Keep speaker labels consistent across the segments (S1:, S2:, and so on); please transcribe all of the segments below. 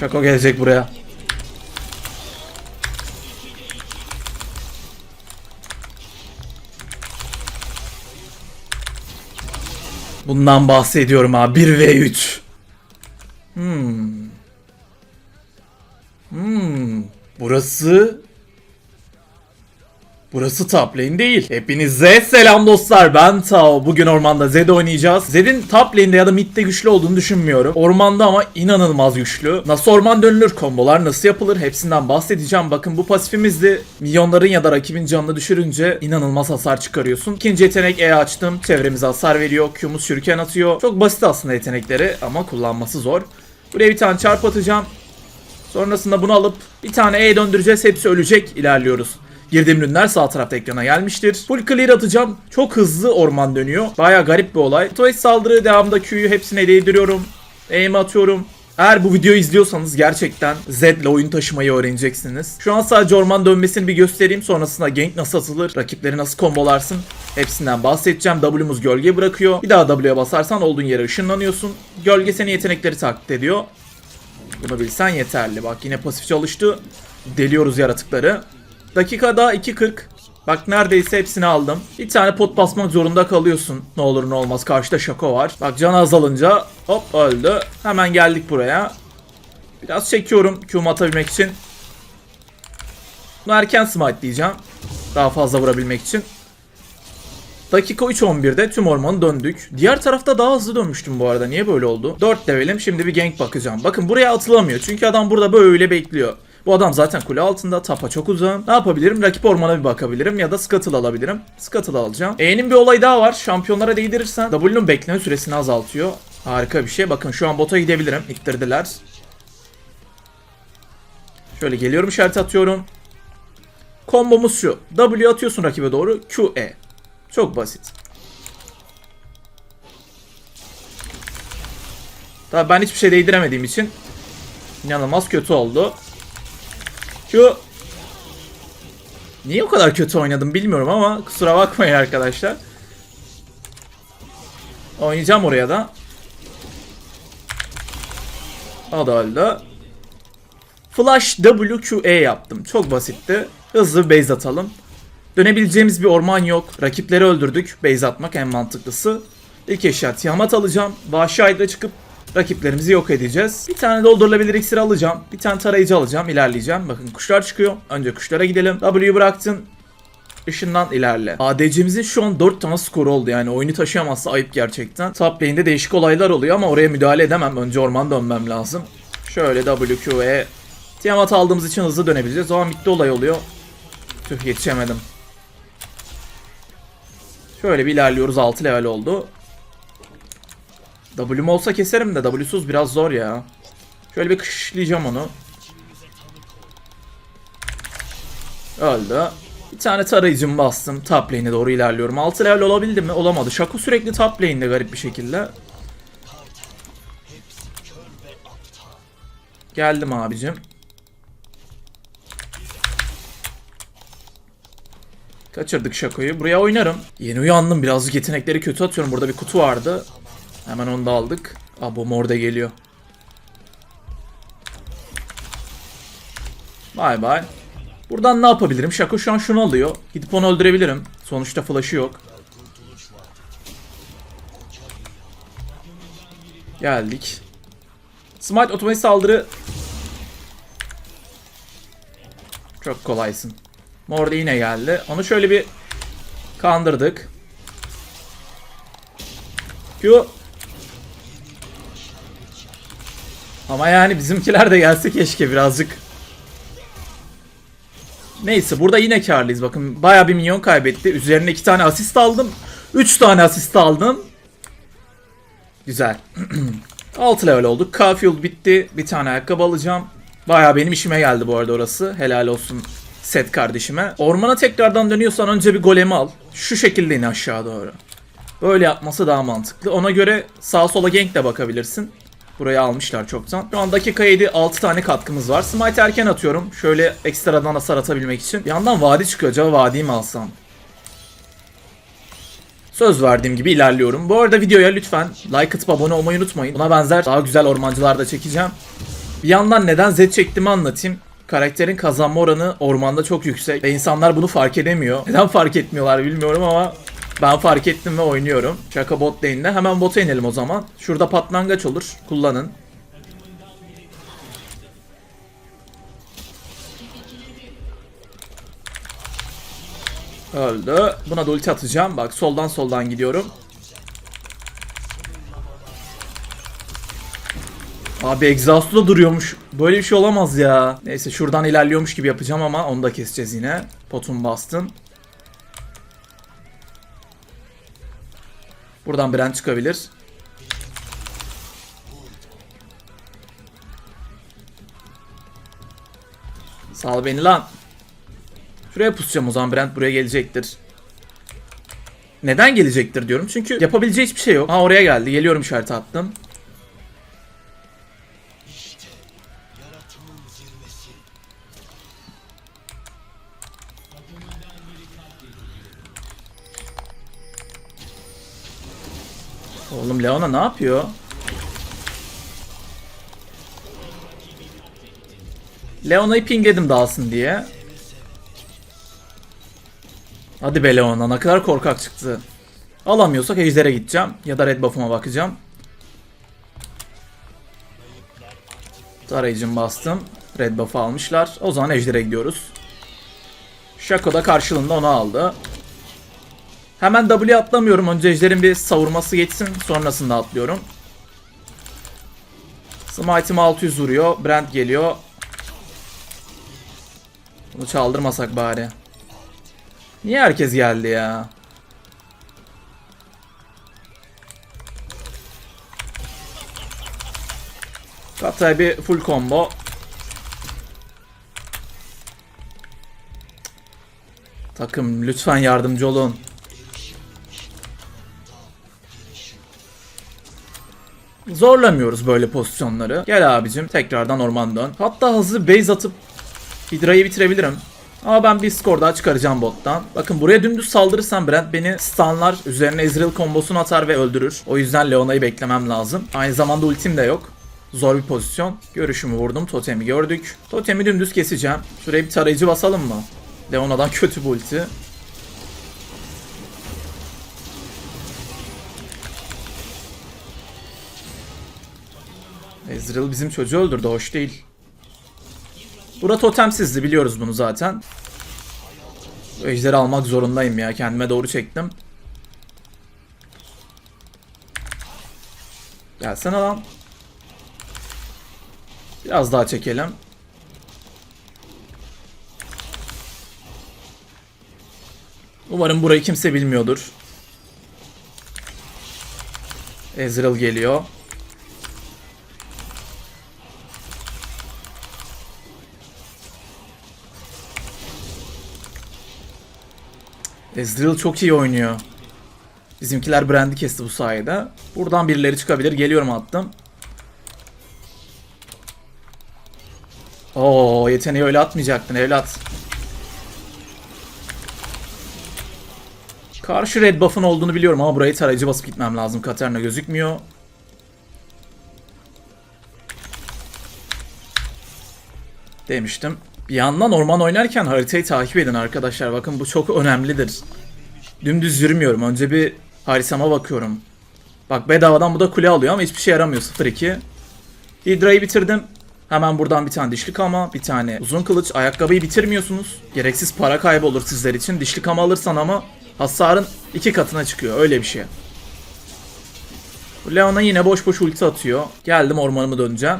S1: Şako gelecek buraya. Bundan bahsediyorum abi. 1 ve 3. Hmm. Hmm. Burası Burası top lane değil. Hepinize selam dostlar. Ben Tao. Bugün ormanda Zed oynayacağız. Zed'in top lane'de ya da mid'de güçlü olduğunu düşünmüyorum. Ormanda ama inanılmaz güçlü. Nasıl orman dönülür, kombolar nasıl yapılır hepsinden bahsedeceğim. Bakın bu pasifimizde milyonların ya da rakibin canını düşürünce inanılmaz hasar çıkarıyorsun. İkinci yetenek E açtım. Çevremize hasar veriyor. Q'muz şuriken atıyor. Çok basit aslında yetenekleri ama kullanması zor. Buraya bir tane çarp atacağım. Sonrasında bunu alıp bir tane E döndüreceğiz. Hepsi ölecek. İlerliyoruz. Girdiğim ürünler sağ tarafta ekrana gelmiştir. Full clear atacağım. Çok hızlı orman dönüyor. Baya garip bir olay. Twitch saldırı devamında Q'yu hepsine değdiriyorum. Aim atıyorum. Eğer bu videoyu izliyorsanız gerçekten Z ile oyun taşımayı öğreneceksiniz. Şu an sadece orman dönmesini bir göstereyim. Sonrasında gank nasıl atılır, rakipleri nasıl kombolarsın hepsinden bahsedeceğim. W'muz gölge bırakıyor. Bir daha W'ye basarsan olduğun yere ışınlanıyorsun. Gölge seni yetenekleri taklit ediyor. Bunu bilsen yeterli. Bak yine pasif çalıştı. Deliyoruz yaratıkları. Dakikada 2.40. Bak neredeyse hepsini aldım. Bir tane pot basmak zorunda kalıyorsun. Ne olur ne olmaz karşıda şako var. Bak can azalınca hop öldü. Hemen geldik buraya. Biraz çekiyorum Q'mu atabilmek için. Bunu erken smite diyeceğim. Daha fazla vurabilmek için. Dakika 3.11'de tüm ormanı döndük. Diğer tarafta daha hızlı dönmüştüm bu arada. Niye böyle oldu? 4 levelim. Şimdi bir gank bakacağım. Bakın buraya atılamıyor. Çünkü adam burada böyle bekliyor. Bu adam zaten kule altında. Tapa çok uzun. Ne yapabilirim? Rakip ormana bir bakabilirim ya da Scuttle alabilirim. Scuttle alacağım. E'nin bir olayı daha var. Şampiyonlara değdirirsen W'nun bekleme süresini azaltıyor. Harika bir şey. Bakın şu an bota gidebilirim. İttirdiler. Şöyle geliyorum işaret atıyorum. Kombomuz şu. W atıyorsun rakibe doğru. Q, E. Çok basit. Tabii ben hiçbir şey değdiremediğim için inanılmaz kötü oldu. Şu Niye o kadar kötü oynadım bilmiyorum ama kusura bakmayın arkadaşlar. Oynayacağım oraya da. O da. Flash WQE yaptım. Çok basitti. Hızlı base atalım. Dönebileceğimiz bir orman yok. Rakipleri öldürdük. Base atmak en mantıklısı. İlk eşya Tiamat alacağım. Vahşi Hydra çıkıp rakiplerimizi yok edeceğiz. Bir tane doldurulabilir iksir alacağım. Bir tane tarayıcı alacağım. İlerleyeceğim. Bakın kuşlar çıkıyor. Önce kuşlara gidelim. W'yu bıraktın. Işından ilerle. ADC'mizin şu an 4 tane skoru oldu yani oyunu taşıyamazsa ayıp gerçekten. Top lane'de değişik olaylar oluyor ama oraya müdahale edemem. Önce orman dönmem lazım. Şöyle WQ'ye Tiamat aldığımız için hızlı dönebileceğiz. O an bitti olay oluyor. Tüh yetişemedim. Şöyle bir ilerliyoruz 6 level oldu. W'm olsa keserim de W'suz biraz zor ya. Şöyle bir kışlayacağım onu. Öldü. Bir tane tarayıcımı bastım. Top lane'e doğru ilerliyorum. 6 level olabildi mi? Olamadı. Shaco sürekli top lane'de garip bir şekilde. Geldim abicim. Kaçırdık Shaco'yu. Buraya oynarım. Yeni uyandım. Birazcık yetenekleri kötü atıyorum. Burada bir kutu vardı. Hemen onu da aldık. Aa bu mor da geliyor. Bay bay. Buradan ne yapabilirim? Shaco şu an şunu alıyor. Gidip onu öldürebilirim. Sonuçta flash'ı yok. Geldik. Smite otomatik saldırı. Çok kolaysın. Mor da yine geldi. Onu şöyle bir kandırdık. Q. Ama yani bizimkiler de gelse keşke birazcık. Neyse burada yine karlıyız. Bakın baya bir milyon kaybetti. Üzerine iki tane asist aldım. Üç tane asist aldım. Güzel. 6 level olduk. Cafield bitti. Bir tane ayakkabı alacağım. Baya benim işime geldi bu arada orası. Helal olsun set kardeşime. Ormana tekrardan dönüyorsan önce bir golemi al. Şu şekilde in aşağı doğru. Böyle yapması daha mantıklı. Ona göre sağa sola gank de bakabilirsin. Burayı almışlar çoktan. Şu an dakika 7 6 tane katkımız var. Smite erken atıyorum. Şöyle ekstradan hasar atabilmek için. Bir yandan vadi çıkıyor. Acaba vadiyi mi alsam? Söz verdiğim gibi ilerliyorum. Bu arada videoya lütfen like atıp abone olmayı unutmayın. Buna benzer daha güzel ormancılar da çekeceğim. Bir yandan neden Z çektiğimi anlatayım. Karakterin kazanma oranı ormanda çok yüksek ve insanlar bunu fark edemiyor. Neden fark etmiyorlar bilmiyorum ama ben fark ettim ve oynuyorum. Şaka bot lane'de. Hemen bota inelim o zaman. Şurada patlangaç olur. Kullanın. Öldü. Buna da ulti atacağım. Bak soldan soldan gidiyorum. Abi egzastı da duruyormuş. Böyle bir şey olamaz ya. Neyse şuradan ilerliyormuş gibi yapacağım ama onu da keseceğiz yine. Potun bastın. Buradan Brent çıkabilir. Sal beni lan. Şuraya pusacağım o zaman Brent buraya gelecektir. Neden gelecektir diyorum. Çünkü yapabileceği hiçbir şey yok. Ha oraya geldi. Geliyorum işareti attım. Ne yapıyor? Leona'yı pingledim dağılsın diye. Hadi be Leona ne kadar korkak çıktı. Alamıyorsak Ejder'e gideceğim. Ya da red buff'uma bakacağım. Tarayıcım bastım. Red buff'ı almışlar. O zaman Ejder'e gidiyoruz. Shaco da karşılığında onu aldı. Hemen W atlamıyorum. Önce Ejder'in bir savurması geçsin. Sonrasında atlıyorum. Smite'im 600 vuruyor. Brand geliyor. Bunu çaldırmasak bari. Niye herkes geldi ya? Katay bir full combo. Takım lütfen yardımcı olun. Zorlamıyoruz böyle pozisyonları. Gel abicim tekrardan orman dön. Hatta hızlı base atıp Hydra'yı bitirebilirim. Ama ben bir skor daha çıkaracağım bottan. Bakın buraya dümdüz saldırırsam Brent beni stunlar, üzerine Ezreal kombosunu atar ve öldürür. O yüzden Leona'yı beklemem lazım. Aynı zamanda ultim de yok. Zor bir pozisyon. Görüşümü vurdum. Totemi gördük. Totemi dümdüz keseceğim. Şuraya bir tarayıcı basalım mı? Leona'dan kötü bu ulti. Ezreal bizim çocuğu öldürdü. Hoş değil. Bura totemsizdi biliyoruz bunu zaten. Ejderi almak zorundayım ya. Kendime doğru çektim. Gelsene lan. Biraz daha çekelim. Umarım burayı kimse bilmiyordur. Ezreal geliyor. Ezreal çok iyi oynuyor. Bizimkiler Brand'i kesti bu sayede. Buradan birileri çıkabilir. Geliyorum attım. Oo yeteneği öyle atmayacaktın evlat. Karşı red buff'ın olduğunu biliyorum ama burayı tarayıcı basıp gitmem lazım. Katarina gözükmüyor. Demiştim. Bir yandan orman oynarken haritayı takip edin arkadaşlar. Bakın bu çok önemlidir. Dümdüz yürümüyorum. Önce bir haritama bakıyorum. Bak bedavadan bu da kule alıyor ama hiçbir şey yaramıyor. 0-2. Hydra'yı bitirdim. Hemen buradan bir tane dişli kama, bir tane uzun kılıç. Ayakkabıyı bitirmiyorsunuz. Gereksiz para kaybı olur sizler için. Dişli kama alırsan ama hasarın iki katına çıkıyor. Öyle bir şey. Leona yine boş boş ulti atıyor. Geldim ormanımı döneceğim.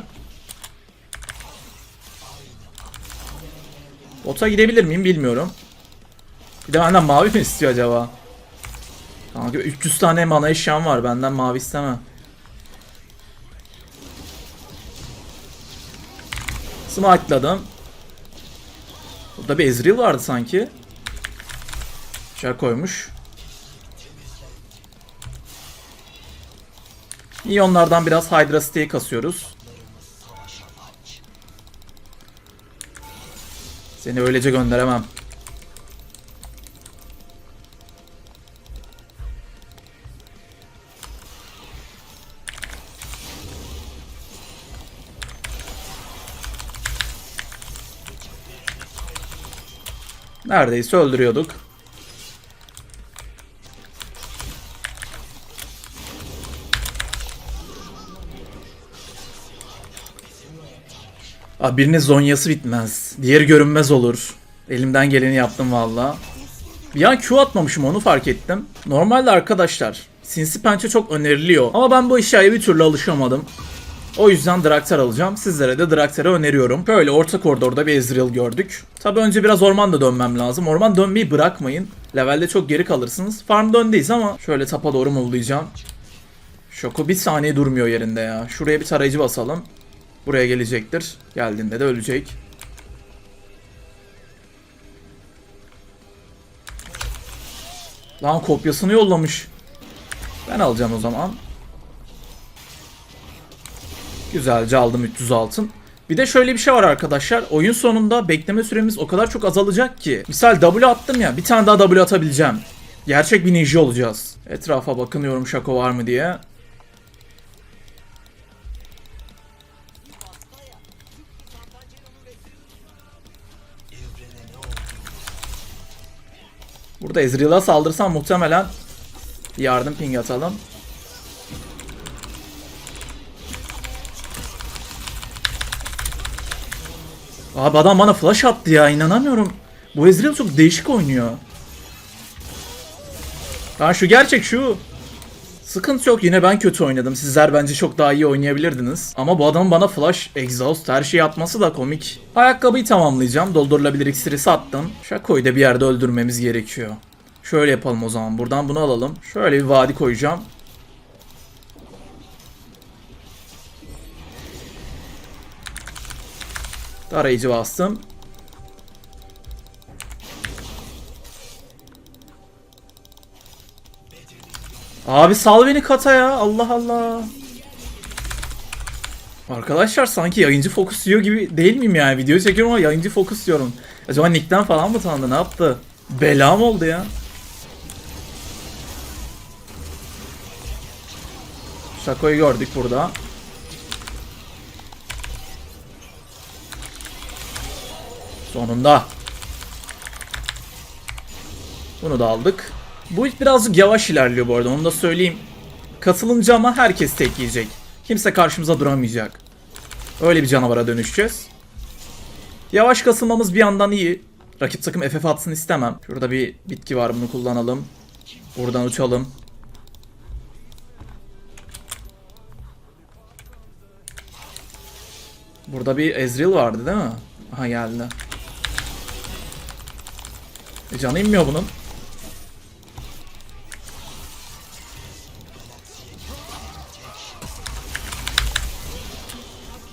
S1: Bota gidebilir miyim bilmiyorum. Bir de benden mavi mi istiyor acaba? Kanka 300 tane mana eşyam var. Benden mavi isteme. Smite'ladım. Burada bir Ezreal vardı sanki. Şer koymuş. İyi onlardan biraz Hydra Stay kasıyoruz. Seni öylece gönderemem. Neredeyse öldürüyorduk. Abi birinin zonyası bitmez. Diğeri görünmez olur. Elimden geleni yaptım valla. Bir an Q atmamışım onu fark ettim. Normalde arkadaşlar sinsi pençe çok öneriliyor. Ama ben bu eşyaya bir türlü alışamadım. O yüzden Draktar alacağım. Sizlere de Draktar'ı öneriyorum. Böyle orta koridorda bir Ezreal gördük. Tabi önce biraz orman da dönmem lazım. Orman dönmeyi bırakmayın. Levelde çok geri kalırsınız. Farm döndeyiz ama şöyle tapa doğru mullayacağım. Şoko bir saniye durmuyor yerinde ya. Şuraya bir tarayıcı basalım. Buraya gelecektir. Geldiğinde de ölecek. Lan kopyasını yollamış. Ben alacağım o zaman. Güzelce aldım 300 altın. Bir de şöyle bir şey var arkadaşlar. Oyun sonunda bekleme süremiz o kadar çok azalacak ki. Misal W attım ya bir tane daha W atabileceğim. Gerçek bir ninja olacağız. Etrafa bakınıyorum şako var mı diye. Burada Ezreal'a saldırsam muhtemelen yardım ping atalım. Abi adam bana flash attı ya inanamıyorum. Bu Ezreal çok değişik oynuyor. Ha şu gerçek şu. Sıkıntı yok yine ben kötü oynadım. Sizler bence çok daha iyi oynayabilirdiniz. Ama bu adamın bana flash, exhaust her şeyi atması da komik. Ayakkabıyı tamamlayacağım. Doldurulabilir iksiri sattım. Şakoyu da bir yerde öldürmemiz gerekiyor. Şöyle yapalım o zaman. Buradan bunu alalım. Şöyle bir vadi koyacağım. Tarayıcı bastım. Abi sal beni kata ya. Allah Allah. Arkadaşlar sanki yayıncı fokus diyor gibi değil miyim yani? Video çekiyorum ama yayıncı fokus diyorum. Acaba Nick'ten falan mı tanıdı? Ne yaptı? Belam oldu ya. Şakoyu gördük burada. Sonunda. Bunu da aldık. Bu iş birazcık yavaş ilerliyor bu arada onu da söyleyeyim. Katılınca ama herkes tek yiyecek. Kimse karşımıza duramayacak. Öyle bir canavara dönüşeceğiz. Yavaş kasılmamız bir yandan iyi. Rakip takım FF atsın istemem. Şurada bir bitki var bunu kullanalım. Buradan uçalım. Burada bir Ezreal vardı değil mi? Aha geldi. E canı inmiyor bunun.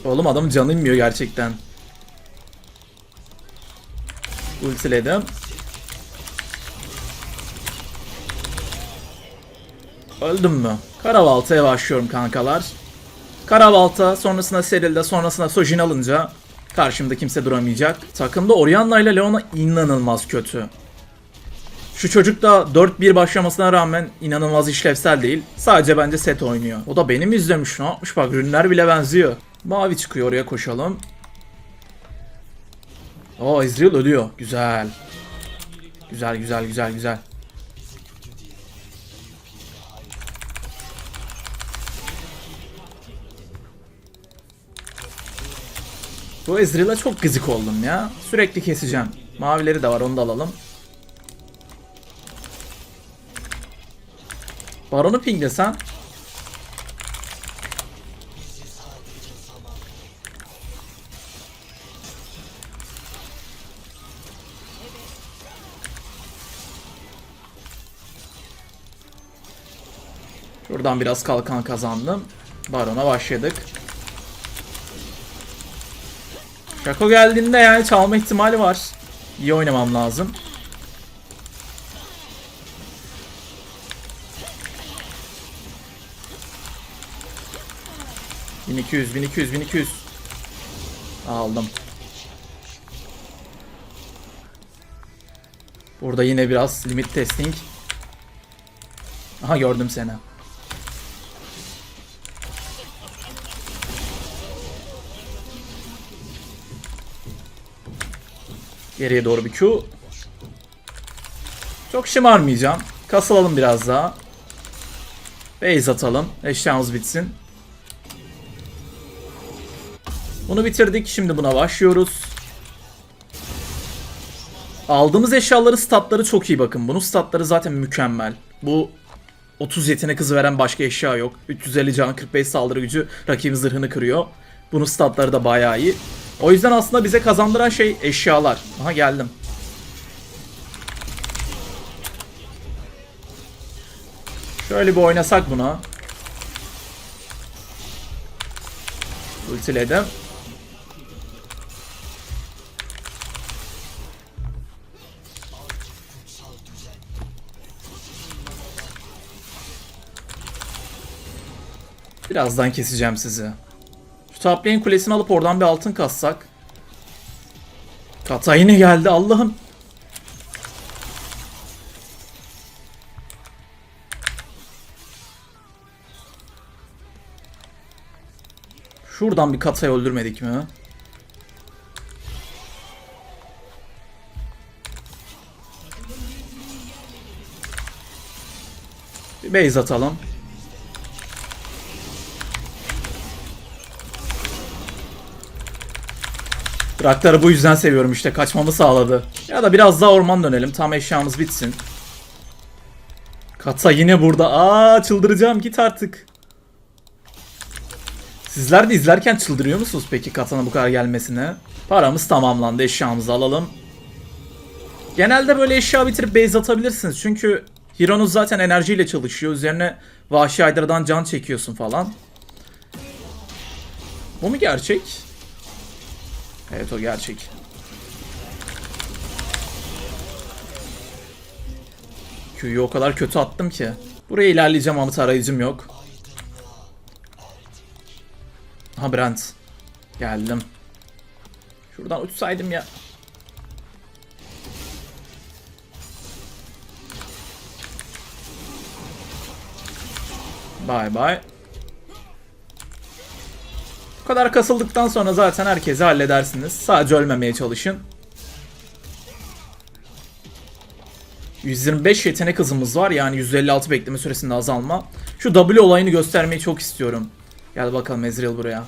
S1: Oğlum adamın canı inmiyor gerçekten. Ultiledim. Öldüm mü? Karabalta'ya başlıyorum kankalar. Karabalta, sonrasında Seril'de, sonrasında Sojin alınca karşımda kimse duramayacak. Takımda Orianna ile Leona inanılmaz kötü. Şu çocuk da 4-1 başlamasına rağmen inanılmaz işlevsel değil. Sadece bence set oynuyor. O da benim izlemiş. Ne yapmış bak ürünler bile benziyor. Mavi çıkıyor oraya koşalım. Oo Ezreal ölüyor. Güzel. Güzel güzel güzel güzel. Bu Ezreal'a çok gıcık oldum ya. Sürekli keseceğim. Mavileri de var onu da alalım. Baron'u pinglesen. Şuradan biraz kalkan kazandım. Baron'a başladık. Şako geldiğinde yani çalma ihtimali var. İyi oynamam lazım. Bin iki yüz, bin iki yüz, bin iki yüz. Aldım. Burada yine biraz limit testing. Aha gördüm seni. Geriye doğru bir Q. Çok şımarmayacağım. Kasılalım biraz daha. Base atalım. Eşyamız bitsin. Bunu bitirdik. Şimdi buna başlıyoruz. Aldığımız eşyaları statları çok iyi bakın. Bunun statları zaten mükemmel. Bu 30 yetenek hızı veren başka eşya yok. 350 can 45 saldırı gücü rakibin zırhını kırıyor. Bunun statları da bayağı iyi. O yüzden aslında bize kazandıran şey eşyalar. Aha geldim. Şöyle bir oynasak buna. Ultiledim. Birazdan keseceğim sizi. Şu top kulesini alıp oradan bir altın kassak. Kata yine geldi Allah'ım. Şuradan bir katayı öldürmedik mi? Bir base atalım. Draktar'ı bu yüzden seviyorum işte kaçmamı sağladı. Ya da biraz daha orman dönelim tam eşyamız bitsin. Kata yine burada. Aa çıldıracağım git artık. Sizler de izlerken çıldırıyor musunuz peki Katana bu kadar gelmesine? Paramız tamamlandı eşyamızı alalım. Genelde böyle eşya bitirip base atabilirsiniz çünkü Hero'nuz zaten enerjiyle çalışıyor. Üzerine Vahşi Hydra'dan can çekiyorsun falan. Bu mu gerçek? Evet o gerçek. Q'yu o kadar kötü attım ki. Buraya ilerleyeceğim ama tarayıcım yok. Ha Brent. Geldim. Şuradan uçsaydım ya. Bye bye. Bu kadar kasıldıktan sonra zaten herkesi halledersiniz. Sadece ölmemeye çalışın. 125 yetenek hızımız var yani 156 bekleme süresinde azalma. Şu W olayını göstermeyi çok istiyorum. Gel bakalım Ezreal buraya.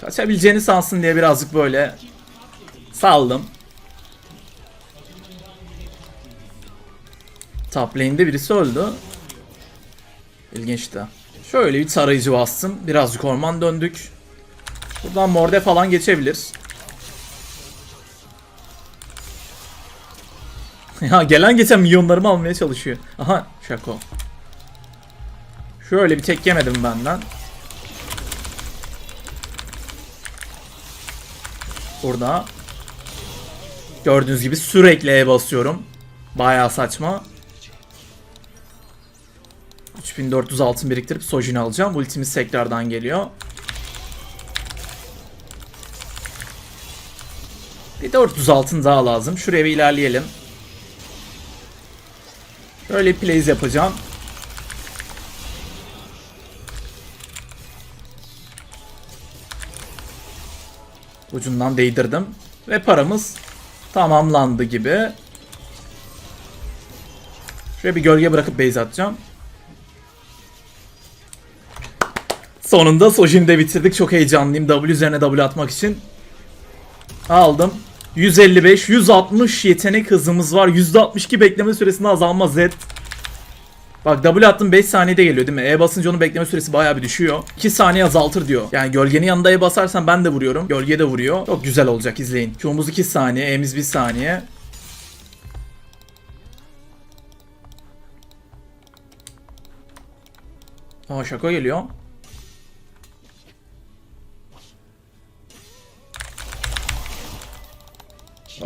S1: Kaçabileceğini sansın diye birazcık böyle saldım. Top lane'de birisi öldü. İlginçti. Şöyle bir tarayıcı bastım. Birazcık orman döndük. Buradan morde falan geçebilir. ya gelen geçen milyonlarımı almaya çalışıyor. Aha şako. Şöyle bir tek yemedim benden. Burada. Gördüğünüz gibi sürekli E basıyorum. Bayağı saçma. 3400 altın biriktirip Sojin'i alacağım. Ultimiz tekrardan geliyor. Bir 400 altın daha lazım. Şuraya bir ilerleyelim. Böyle plays yapacağım. Ucundan değdirdim. Ve paramız tamamlandı gibi. Şuraya bir gölge bırakıp base atacağım. Sonunda Sojin'i de bitirdik. Çok heyecanlıyım. W üzerine W atmak için. Aldım. 155, 160 yetenek hızımız var. %62 bekleme süresinde azalma Z. Bak W attım 5 saniyede geliyor değil mi? E basınca onun bekleme süresi bayağı bir düşüyor. 2 saniye azaltır diyor. Yani gölgenin yanında E basarsan ben de vuruyorum. Gölge de vuruyor. Çok güzel olacak izleyin. Q'muz 2 saniye, E'miz 1 saniye. Aa şaka geliyor.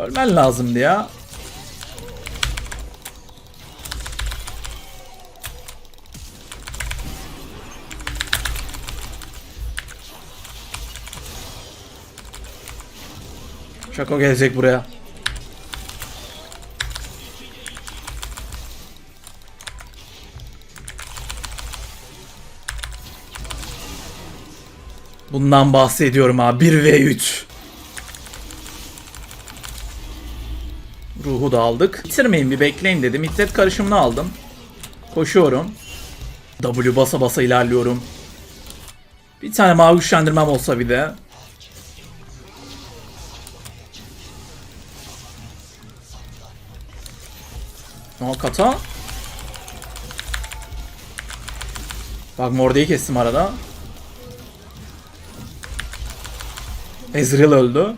S1: Ölmen lazımdı ya. Şako gelecek buraya. Bundan bahsediyorum abi 1 Ruhu da aldık. Bitirmeyin bir bekleyin dedim. İddet karışımını aldım. Koşuyorum. W basa basa ilerliyorum. Bir tane mavi güçlendirmem olsa bir de. O kata. Bak Morde'yi kestim arada. Ezreal öldü.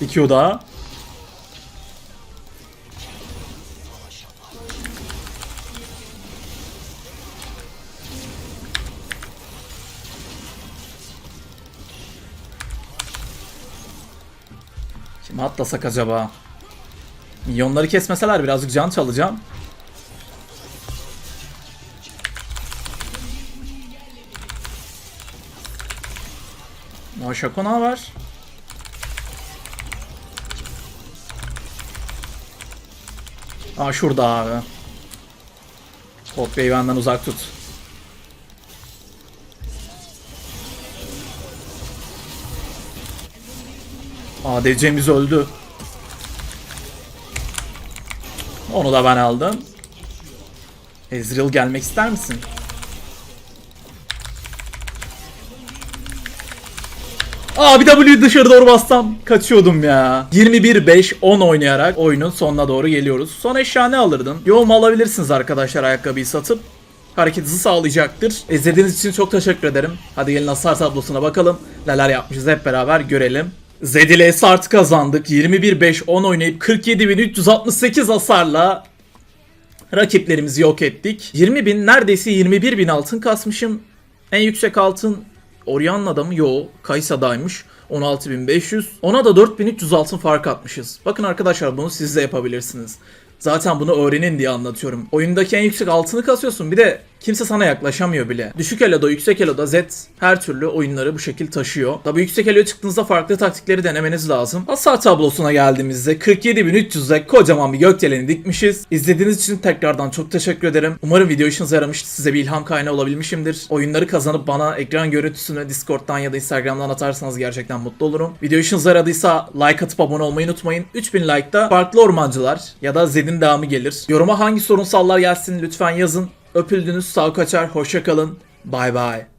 S1: Bir Q daha. Atlasak acaba? Milyonları kesmeseler birazcık can çalacağım. Maşako ne var? Aa şurada abi. Kopyayı benden uzak tut. ADC'miz öldü. Onu da ben aldım. Ezreal gelmek ister misin? Abi W dışarı doğru bassam kaçıyordum ya. 21-5-10 oynayarak oyunun sonuna doğru geliyoruz. Son eşya ne alırdın? Yoğum alabilirsiniz arkadaşlar ayakkabıyı satıp. Hareket hızı sağlayacaktır. İzlediğiniz için çok teşekkür ederim. Hadi gelin hasar tablosuna bakalım. Neler yapmışız hep beraber görelim. Zed ile Sart kazandık. 21-5-10 oynayıp 47.368 hasarla rakiplerimizi yok ettik. 20 bin neredeyse 21 bin altın kasmışım. En yüksek altın Orianna'da mı? Yo. Kaysa'daymış. 16.500. Ona da 4300 altın fark atmışız. Bakın arkadaşlar bunu siz de yapabilirsiniz. Zaten bunu öğrenin diye anlatıyorum. Oyundaki en yüksek altını kasıyorsun. Bir de kimse sana yaklaşamıyor bile. Düşük eloda, yüksek eloda Z her türlü oyunları bu şekil taşıyor. Tabi yüksek eloya çıktığınızda farklı taktikleri denemeniz lazım. Hasar tablosuna geldiğimizde 47.300'e kocaman bir gökdeleni dikmişiz. İzlediğiniz için tekrardan çok teşekkür ederim. Umarım video işinize yaramıştır. Size bir ilham kaynağı olabilmişimdir. Oyunları kazanıp bana ekran görüntüsünü Discord'dan ya da Instagram'dan atarsanız gerçekten mutlu olurum. Video işinize yaradıysa like atıp abone olmayı unutmayın. 3000 like'da farklı ormancılar ya da Zed'in devamı gelir. Yoruma hangi sorunsallar gelsin lütfen yazın. Öpüldünüz, sağ kaçar, hoşça kalın. Bay bay.